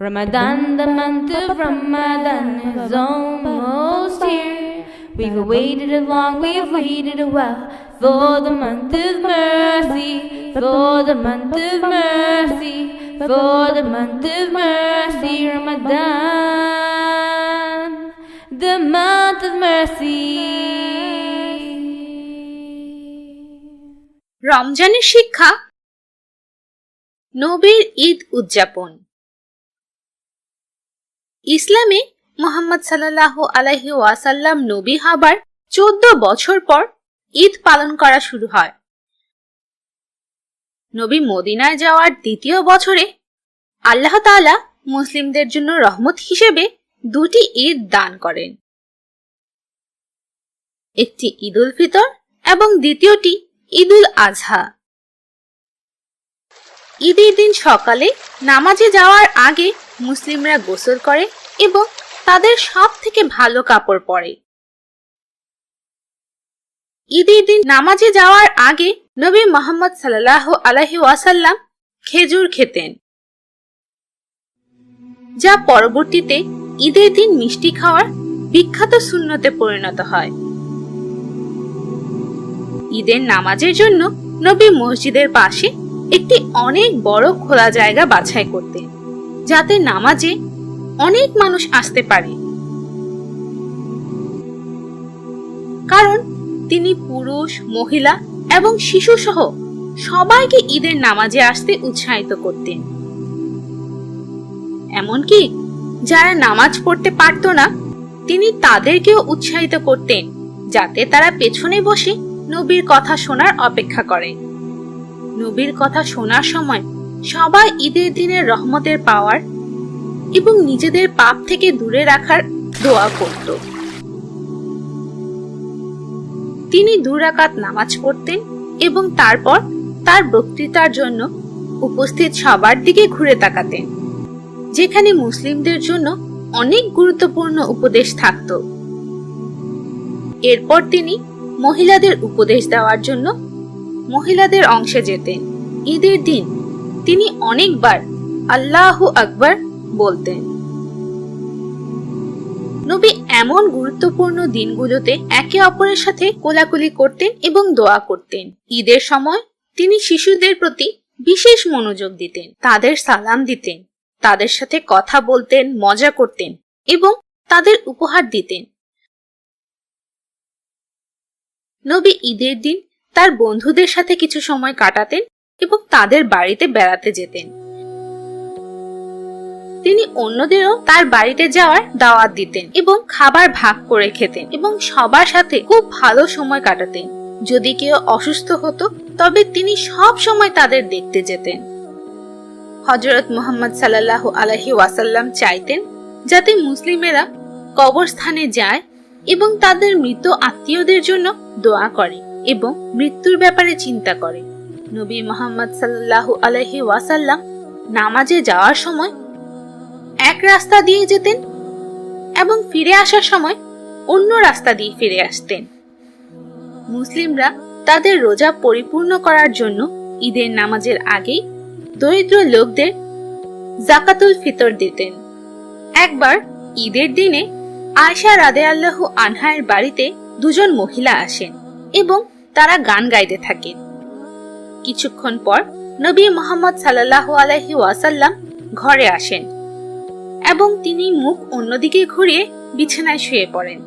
Ramadan, the month of Ramadan is almost here. We've waited long, we've waited a while for the month of mercy, for the month of mercy, for the month of mercy, Ramadan, the month of mercy. রমজানের শিক্ষা নবীর ঈদ উদযাপন ইসলামে মোহাম্মদ সাল্লাহ আলাইহি ওয়াসাল্লাম নবী হবার চোদ্দ বছর পর ঈদ পালন করা শুরু হয়। নবী মদিনায় যাওয়ার দ্বিতীয় বছরে আল্লাহ তাআলা মুসলিমদের জন্য রহমত হিসেবে দুটি ঈদ দান করেন। একটি ঈদুল ফিতর এবং দ্বিতীয়টি ঈদুল আজহা ঈদের দিন সকালে নামাজে যাওয়ার আগে মুসলিমরা গোসল করে এবং তাদের সব থেকে ভালো কাপড় পরে। ঈদের দিন নামাজে যাওয়ার আগে নবী মোহাম্মদ সাল্লাহ আলহি ওয়াসাল্লাম খেজুর খেতেন, যা পরবর্তীতে ঈদের দিন মিষ্টি খাওয়ার বিখ্যাত শূন্যতে পরিণত হয়। ঈদের নামাজের জন্য নবী মসজিদের পাশে একটি অনেক বড় খোলা জায়গা বাছাই করতেন। যাতে নামাজে অনেক মানুষ আসতে পারে। কারণ তিনি পুরুষ, মহিলা এবং শিশু সহ সবাইকে ঈদের নামাজে আসতে উৎসাহিত করতেন। এমনকি যারা নামাজ পড়তে পারত না, তিনি তাদেরকেও উৎসাহিত করতেন যাতে তারা পেছনে বসে নবীর কথা শোনার অপেক্ষা করে। নবীর কথা শোনার সময় সবাই ঈদের দিনের রহমতের পাওয়ার এবং নিজেদের পাপ থেকে দূরে রাখার দোয়া করত। তিনি দুরাকাত নামাজ পড়তেন এবং তারপর তার বক্তৃতার জন্য উপস্থিত সবার দিকে ঘুরে তাকাতেন, যেখানে মুসলিমদের জন্য অনেক গুরুত্বপূর্ণ উপদেশ থাকত। এরপর তিনি মহিলাদের উপদেশ দেওয়ার জন্য মহিলাদের অংশে যেতেন। ঈদের দিন তিনি অনেকবার আল্লাহ আকবার বলতেন। নবী এমন গুরুত্বপূর্ণ দিনগুলোতে একে অপরের সাথে কোলাকুলি করতেন এবং দোয়া করতেন। ঈদের সময় তিনি শিশুদের প্রতি বিশেষ মনোযোগ দিতেন, তাদের সালাম দিতেন, তাদের সাথে কথা বলতেন, মজা করতেন এবং তাদের উপহার দিতেন। নবী ঈদের দিন তার বন্ধুদের সাথে কিছু সময় কাটাতেন এবং তাদের বাড়িতে বেড়াতে যেতেন। তিনি অন্যদেরও তার বাড়িতে যাওয়ার দাওয়াত দিতেন এবং খাবার ভাগ করে খেতেন এবং সবার সাথে খুব ভালো সময় কাটাতেন। যদি কেউ অসুস্থ হতো, তবে তিনি সব সময় তাদের দেখতে যেতেন। হজরত মোহাম্মদ সাল্লাহ আলহি ওয়াসাল্লাম চাইতেন যাতে মুসলিমেরা কবরস্থানে যায় এবং তাদের মৃত আত্মীয়দের জন্য দোয়া করে এবং মৃত্যুর ব্যাপারে চিন্তা করে। নবী মোহাম্মদ সাল্লাহ আলহি ওয়াসাল্লাম নামাজে যাওয়ার সময় এক রাস্তা দিয়ে যেতেন এবং ফিরে আসার সময় অন্য রাস্তা দিয়ে ফিরে আসতেন। মুসলিমরা তাদের রোজা পরিপূর্ণ করার জন্য ঈদের নামাজের আগেই দরিদ্র লোকদের জাকাতুল ফিতর দিতেন। একবার ঈদের দিনে আয়সা রাদে আল্লাহ আনহায়ের বাড়িতে দুজন মহিলা আসেন এবং তারা গান গাইতে থাকেন। কিছুক্ষণ পর নবী মোহাম্মদ সাল্লাহ আলহি ওয়াসাল্লাম ঘরে আসেন এবং তিনি মুখ অন্যদিকে ঘুরিয়ে বিছানায় শুয়ে পড়েন।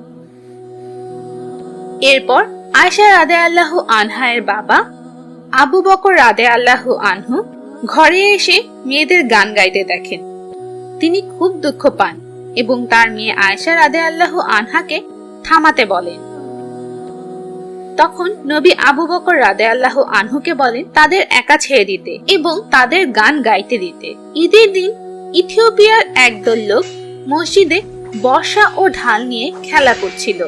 এরপর আয়সা রাদে আল্লাহ আনহায়ের বাবা আবু বকর রাদে আল্লাহ আনহু ঘরে এসে মেয়েদের গান গাইতে দেখেন। তিনি খুব দুঃখ পান এবং তার মেয়ে আয়সা রাদে আল্লাহ আনহাকে থামাতে বলেন। তখন নবী আবু বকর রাদে আল্লাহ আনহুকে বলেন, তাদের একা ছেড়ে দিতে এবং তাদের গান গাইতে দিতে। ঈদের দিন ইথিওপিয়ার একদল লোক মসজিদে বর্ষা ও ঢাল নিয়ে খেলা করছিল।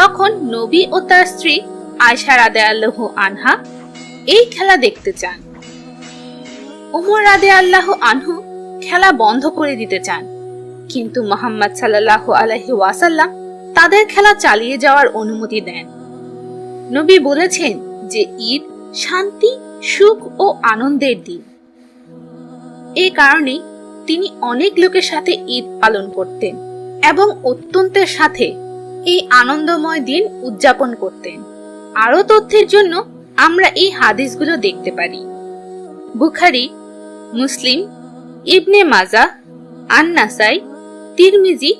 তখন নবী ও তার স্ত্রী আয়সা রাদে আল্লাহ আনহা এই খেলা দেখতে চান। উমর রাদে আল্লাহ আনহু খেলা বন্ধ করে দিতে চান। কিন্তু মোহাম্মদ সাল্লাহ আলহি ওয়াসাল্লাম তাদের খেলা চালিয়ে যাওয়ার অনুমতি দেন। নবী বলেছেন যে ঈদ শান্তি, সুখ ও আনন্দের দিন। এই কারণে তিনি অনেক লোকের সাথে ঈদ পালন করতেন এবং অত্যন্তের সাথে এই আনন্দময় দিন উদযাপন করতেন। আরও তথ্যের জন্য আমরা এই হাদিসগুলো দেখতে পারি। বুখারি, মুসলিম, ইবনে মাজা, আন্নাসাই, তিরমিজি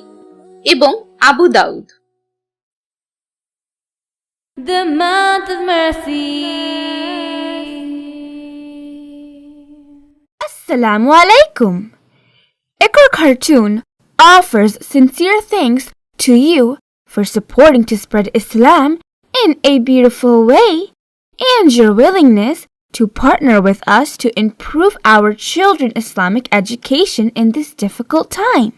এবং Abu Daud. The month of mercy. Assalamu alaikum. Ikra Cartoon offers sincere thanks to you for supporting to spread Islam in a beautiful way and your willingness to partner with us to improve our children Islamic education in this difficult time.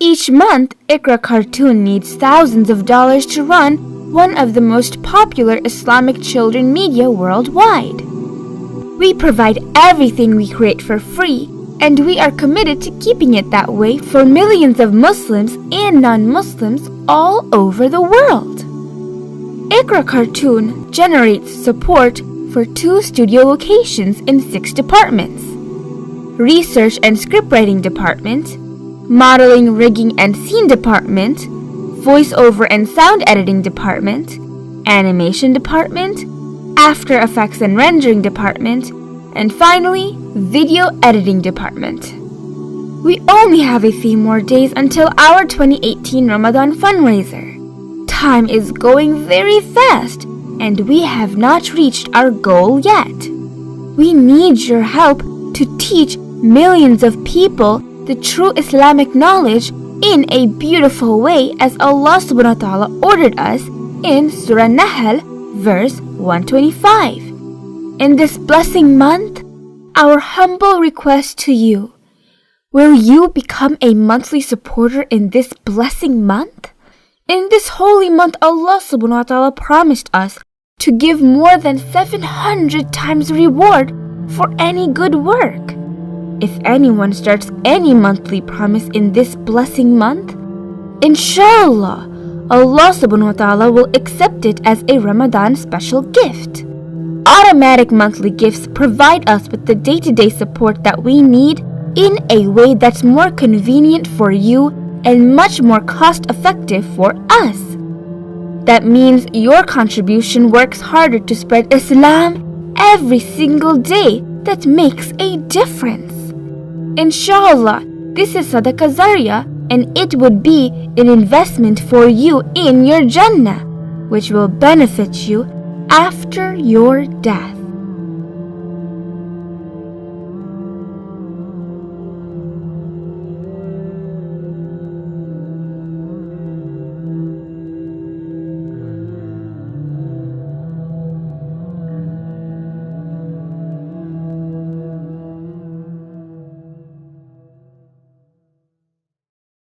Each month, Iqra Cartoon needs thousands of dollars to run one of the most popular Islamic children media worldwide. We provide everything we create for free, and we are committed to keeping it that way for millions of Muslims and non Muslims all over the world. Iqra Cartoon generates support for two studio locations in six departments Research and Scriptwriting Department, Modeling, Rigging and Scene Department, Voiceover and Sound Editing Department, Animation Department, After Effects and Rendering Department, and finally, Video Editing Department. We only have a few more days until our 2018 Ramadan fundraiser. Time is going very fast, and we have not reached our goal yet. We need your help to teach millions of people the true Islamic knowledge in a beautiful way as Allah subhanahu wa ta'ala ordered us in Surah Nahl, verse 125. In this blessing month, our humble request to you will you become a monthly supporter in this blessing month? In this holy month, Allah subhanahu wa ta'ala promised us to give more than 700 times reward for any good work. If anyone starts any monthly promise in this blessing month, inshallah, Allah subhanahu wa ta'ala will accept it as a Ramadan special gift. Automatic monthly gifts provide us with the day to day support that we need in a way that's more convenient for you and much more cost effective for us. That means your contribution works harder to spread Islam every single day that makes a difference. Inshallah, this is Sadaqah Zaria and it would be an investment for you in your Jannah, which will benefit you after your death.